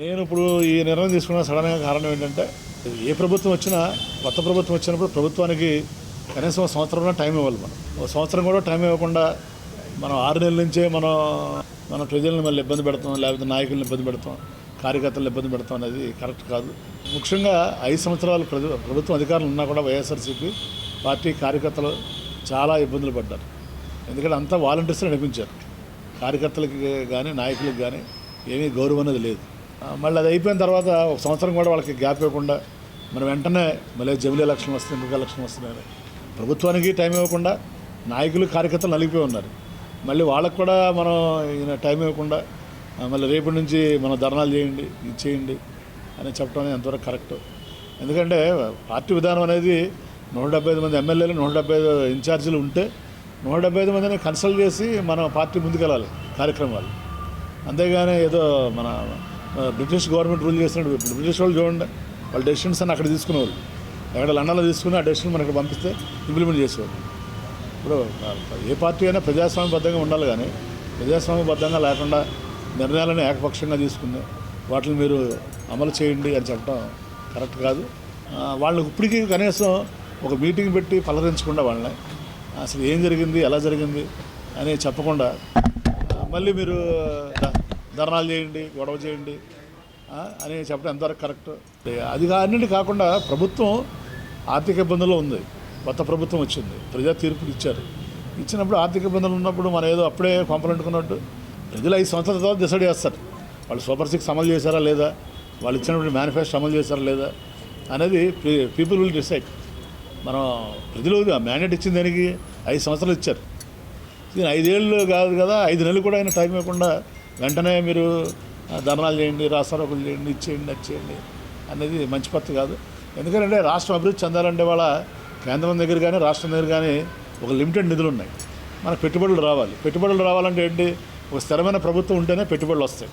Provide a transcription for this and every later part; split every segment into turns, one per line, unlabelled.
నేను ఇప్పుడు ఈ నిర్ణయం తీసుకున్న సడన్గా కారణం ఏంటంటే ఏ ప్రభుత్వం వచ్చినా కొత్త ప్రభుత్వం వచ్చినప్పుడు ప్రభుత్వానికి కనీసం ఒక సంవత్సరం టైం ఇవ్వాలి మనం. ఒక సంవత్సరం కూడా టైం ఇవ్వకుండా మనం ఆరు నెలల నుంచే మనం మన ప్రజలను మళ్ళీ ఇబ్బంది పెడతాం లేకపోతే నాయకులను ఇబ్బంది పెడతాం కార్యకర్తలను ఇబ్బంది పెడతాం అనేది కరెక్ట్ కాదు. ముఖ్యంగా ఐదు సంవత్సరాలు ప్రభుత్వం అధికారులు ఉన్నా కూడా వైఎస్ఆర్సీపీ పార్టీ కార్యకర్తలు చాలా ఇబ్బందులు పడ్డారు. ఎందుకంటే అంతా వాలంటీర్స్ నడిపించారు. కార్యకర్తలకి కానీ నాయకులకు కానీ ఏమీ గౌరవం అనేది లేదు. మళ్ళీ అది అయిపోయిన తర్వాత ఒక సంవత్సరం కూడా వాళ్ళకి గ్యాప్ ఇవ్వకుండా మనం వెంటనే మళ్ళీ జమిలీ ఎలక్షన్ వస్తుంది ఇంకొక ఎలక్షన్ వస్తున్నాయి ప్రభుత్వానికి టైం ఇవ్వకుండా నాయకులు కార్యకర్తలు నలిగిపోయి ఉన్నారు. మళ్ళీ వాళ్ళకు కూడా మనం ఈయన టైం ఇవ్వకుండా మళ్ళీ రేపటి నుంచి మనం ధర్నాలు చేయండి ఇది చేయండి అని చెప్పడం అనేది ఎంతవరకు కరెక్ట్. ఎందుకంటే పార్టీ విధానం అనేది నూట డెబ్బై ఐదు మంది ఎమ్మెల్యేలు నూట డెబ్బై ఐదు ఇన్ఛార్జీలు ఉంటే నూట డెబ్బై ఐదు మందిని కన్సల్ట్ చేసి మనం పార్టీ ముందుకెళ్ళాలి కార్యక్రమాలు. అంతేగాని ఏదో మన బ్రిటిష్ గవర్నమెంట్ రూల్ చేసినట్టు ఇప్పుడు బ్రిటిష్ వాళ్ళు చూడండి వాళ్ళ డెసిషన్స్ అని అక్కడ తీసుకునేవాళ్ళు. ఎక్కడ లండన్లో తీసుకుని ఆ డెసిషన్ మనకి పంపిస్తే ఇంప్లిమెంట్ చేసేవాళ్ళు. ఇప్పుడు ఏ పార్టీ అయినా ప్రజాస్వామ్యబద్ధంగా ఉండాలి కానీ ప్రజాస్వామ్యబద్ధంగా లేకుండా నిర్ణయాలను ఏకపక్షంగా తీసుకుని వాటిని మీరు అమలు చేయండి అని చెప్పడం కరెక్ట్ కాదు. వాళ్ళకి ఇప్పటికీ కనీసం ఒక మీటింగ్ పెట్టి పలకరించకుండా వాళ్ళని అసలు ఏం జరిగింది ఎలా జరిగింది అని చెప్పకుండా మళ్ళీ మీరు ధర్నాలు చేయండి గొడవ చేయండి అని చెప్పడం ఎంతవరకు కరెక్ట్? అది అన్నింటి కాకుండా ప్రభుత్వం ఆర్థిక ఇబ్బందుల్లో ఉంది. కొత్త ప్రభుత్వం వచ్చింది. ప్రజా తీర్పులు ఇచ్చారు. ఇచ్చినప్పుడు ఆర్థిక ఇబ్బందులు ఉన్నప్పుడు మనం ఏదో అప్పుడే కొంపలంటుకున్నట్టు ప్రజలు ఐదు సంవత్సరాల తర్వాత డిసైడ్ చేస్తారు. వాళ్ళు సూపర్ సిక్స్ అమలు చేశారా లేదా? వాళ్ళు ఇచ్చినప్పుడు మేనిఫెస్టో అమలు చేశారా లేదా? అనేది పీపుల్ విల్ డిసైడ్. మనం ప్రజలు మ్యాండేట్ ఇచ్చిన దానికి ఐదు సంవత్సరాలు ఇచ్చారు. దీని ఐదేళ్ళు కాదు కదా ఐదు నెలలు కూడా ఆయన టైం ఇవ్వకుండా వెంటనే మీరు దమనాలు ధర్నాలు చేయండి రాస్తారోకులు చేయండి చేయండి అది చేయండి అనేది మంచి పద్ధతి కాదు. ఎందుకంటే రాష్ట్రం అభివృద్ధి చెందాలంటే వాళ్ళ కేంద్రం దగ్గర కానీ రాష్ట్రం దగ్గర కానీ ఒక లిమిటెడ్ నిధులు ఉన్నాయి. మనకు పెట్టుబడులు రావాలి. పెట్టుబడులు రావాలంటే ఏంటి? ఒక స్థిరమైన ప్రభుత్వం ఉంటేనే పెట్టుబడులు వస్తాయి.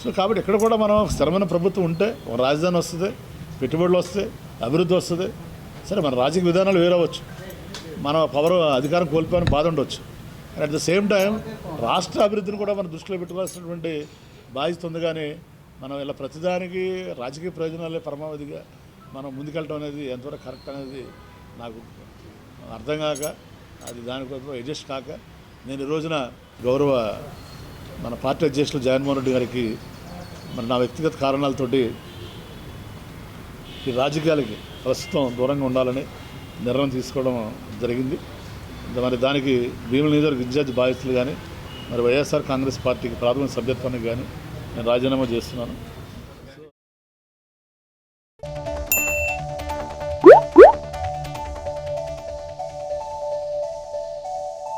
సో కాబట్టి ఇక్కడ కూడా మనం స్థిరమైన ప్రభుత్వం ఉంటే ఒక రాజధాని వస్తుంది పెట్టుబడులు వస్తాయి అభివృద్ధి వస్తుంది. సరే మన రాజకీయ విధానాలు వేరవచ్చు మనం పవర్ అధికారం కోల్పోయిన బాధ ఉండొచ్చు. అట్ ద సేమ్ టైం రాష్ట్ర అభివృద్ధిని కూడా మనం దృష్టిలో పెట్టుకోవాల్సినటువంటి బాధ్యత ఉంది కానీ మనం ఇలా ప్రతిదానికి రాజకీయ ప్రయోజనాలే పరమావధిగా మనం ముందుకెళ్ళడం అనేది ఎంతవరకు కరెక్ట్ అనేది నాకు అర్థం కాక అది దానికోసం అడ్జస్ట్ కాక నేను ఈ రోజున గౌరవ మన పార్టీ అధ్యక్షులు జగన్మోహన్ రెడ్డి గారికి మరి నా వ్యక్తిగత కారణాలతోటి ఈ రాజకీయాలకి ప్రస్తుతం దూరంగా ఉండాలని నిర్ణయం తీసుకోవడం జరిగింది. మరి దానికి భీముల నియోజకవర్గ ఇన్ఛార్జ్ బాధ్యతలు కానీ మరి వైఎస్ఆర్ కాంగ్రెస్ పార్టీకి ప్రాథమిక సభ్యత్వానికి కానీ నేను రాజీనామా చేస్తున్నాను.